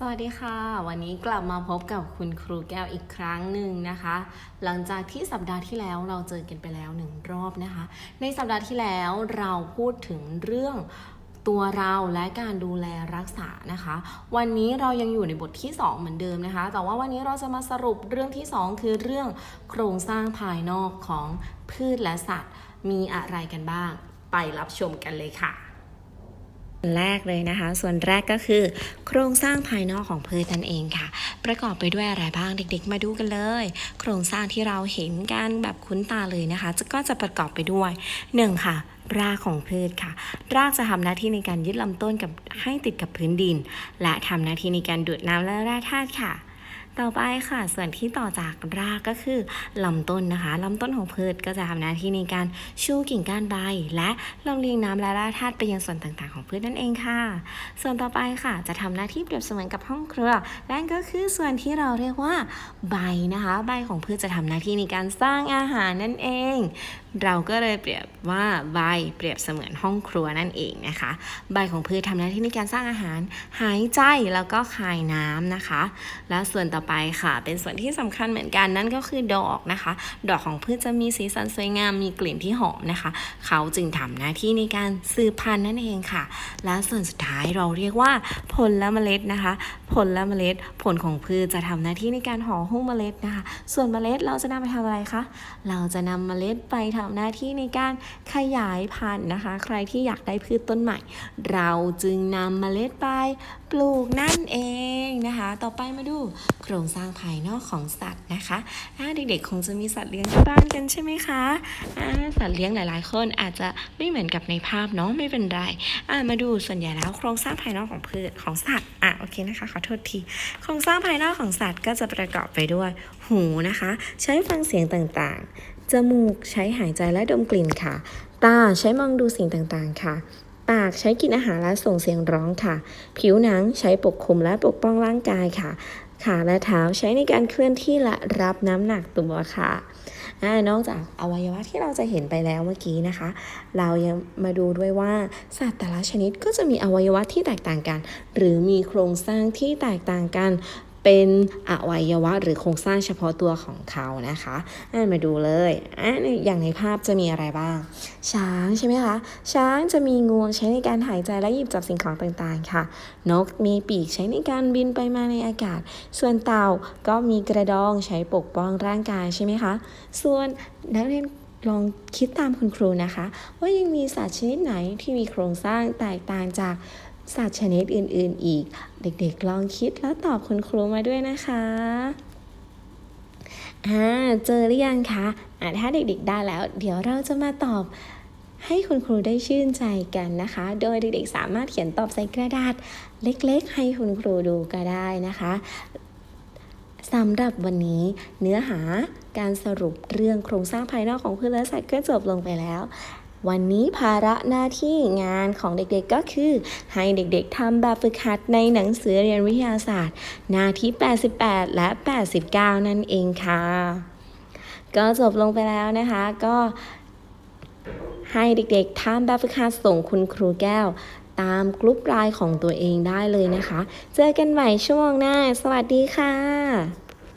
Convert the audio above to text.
สวัสดีค่ะ วันนี้กลับมาพบกับคุณครูแก้วอีกครั้งหนึ่งนะคะ หลังจากที่สัปดาห์ที่แล้วเราเจอกันไปแล้วหนึ่งรอบนะคะ ในสัปดาห์ที่แล้วเราพูดถึงเรื่องตัวเราและการดูแลรักษานะคะ วันนี้เรายังอยู่ในบทที่ 2 เหมือนเดิมนะคะ แต่ว่าวันนี้เราจะมาสรุปเรื่องที่ 2 คือเรื่องโครงสร้างภายนอกของพืชและสัตว์ มีอะไรกันบ้าง ไปรับชมกันเลยค่ะ ส่วนแรกเลยนะคะ ส่วนแรกก็คือ โครงสร้างภายนอกของพืชนั่นเองค่ะ ประกอบไปด้วยอะไรบ้างเด็ก ๆ มาดูกันเลย โครงสร้างที่เราเห็นกันแบบคุ้นตาเลยนะคะ จะก็จะประกอบไปด้วย 1. ค่ะรากของพืชค่ะ รากจะทำหน้าที่ในการยึดลำต้นกับให้ติดกับพื้นดิน และทำหน้าที่ในการดูดน้ำและแร่ธาตุค่ะ ต่อไปค่ะ ส่วนที่ต่อจากรากก็คือลำต้นนะคะลำต้นของพืชก็จะทำหน้าที่ในการชูกิ่งก้านใบ และลำเลียงน้ำและแร่ธาตุไปยังส่วนต่างๆ ของพืชนั่นเองค่ะ ส่วนต่อไปค่ะ จะทำหน้าที่เปรียบเสมือนกับห้องเครัวนั่นก็คือส่วนที่เราเรียกว่าใบนะคะ ใบของพืชจะทำหน้าที่ในการสร้างอาหารนั่นเองเราก็เลยเปรียบว่าใบเปรียบเสมือนห้องครัวนั่นเองนะคะ ใบของพืชทำหน้าที่ในการสร้างอาหาร หายใจแล้วก็คายน้ำนะคะ และส่วนต่อไปค่ะ เป็นส่วนที่สำคัญเหมือนกันนั่นก็คือดอกนะคะ ดอกของพืชจะมีสีสันสวยงามมีกลิ่นที่หอมนะคะ เขาจึงทำหน้าที่ในการสืบพันธุ์นั่นเองค่ะ และส่วนสุดท้ายเราเรียกว่าผลและเมล็ดนะคะ ผลและเมล็ด ผลของพืชจะทำหน้าที่ในการห่อหุ้มเมล็ดนะคะ ส่วนเมล็ดเราจะนำไปทำอะไรคะเราจะนำเมล็ดไปทำหน้าที่ในการขยายพันธุ์นะคะ ใครที่อยากได้พืชต้นใหม่ เราจึงนำเมล็ดไปปลูกนั่นเองนะคะ ต่อไปมาดูโครงสร้างภายนอกของสัตว์นะคะเด็กๆ คงจะมีสัตว์เลี้ยงที่บ้านกันใช่ไหมคะสัตว์เลี้ยงหลายๆ คนอาจจะไม่เหมือนกับในภาพเนาะไม่เป็นไรมาดูส่วนใหญ่แล้วโครงสร้างภายนอกของพืชของสัตว์อะโอเคนะคะขอโทษทีโครงสร้างภายนอกของสัตว์ก็จะประกอบไปด้วยหูนะคะ ใช้ฟังเสียงต่างๆ จมูกใช้หายใจและดมกลิ่นค่ะ ตาใช้มองดูสิ่งต่างๆค่ะ ปากใช้กินอาหารและส่งเสียงร้องค่ะ ผิวหนังใช้ปกคลุมและปกป้องร่างกายค่ะ ขาและเท้าใช้ในการเคลื่อนที่และรับน้ำหนักตัวค่ะอนอกจากอวัยวะที่เราจะเห็นไปแล้วเมื่อกี้นะคะ เรายังมาดูด้วยว่าสัตว์แต่ละชนิดก็จะมีอวัยวะที่แตกต่างกัน หรือมีโครงสร้างที่แตกต่างกัน เป็นอวัยวะหรือโครงสร้างเฉพาะตัวของเขานะคะอะมาดูเลยอะอย่างในภาพจะมีอะไรบ้าง ช้างใช่ไหมคะช้างจะมีงวงใช้ในการหายใจและหยิบจับสิ่งของต่างๆค่ะ นกมีปีกใช้ในการบินไปมาในอากาศ ส่วนเต่าก็มีกระดองใช้ปกป้องร่างกายใช่ไหมคะส่วนนักเรียน ลองคิดตามคุณครูนะคะ ว่ายังมีสัตว์ชนิดไหนที่มีโครงสร้างแตกต่างจากสัตว์ชนิดอื่น ๆ อีก เด็กๆ ลองคิดแล้วตอบคุณครูมาด้วยนะคะอ่าเจอหรือยังคะอ่าถ้าเด็กๆ ได้แล้ว เดี๋ยวเราจะมาตอบให้คุณครูได้ชื่นใจกันนะคะ โดยเด็กๆ สามารถเขียนตอบใส่กระดาษเล็กๆ ให้คุณครูดูก็ได้นะคะ สำหรับวันนี้เนื้อหาการสรุปเรื่องโครงสร้างภายนอกของพืชและสัตว์ก็จบลงไปแล้ว วันนี้ภาระหน้าที่งานของเด็กๆก็คือ ให้เด็กๆทำแบบฝึกหัดในหนังสือเรียนวิทยาศาสตร์ หน้าที่ 88 และ 89 นั่นเองค่ะ ก็จบลงไปแล้วนะคะก็ให้เด็กๆทำแบบฝึกหัดส่งคุณครูแก้ว ตามกลุ่มไลน์ของตัวเองได้เลยนะคะ เจอกันใหม่ช่วงหน้า สวัสดีค่ะ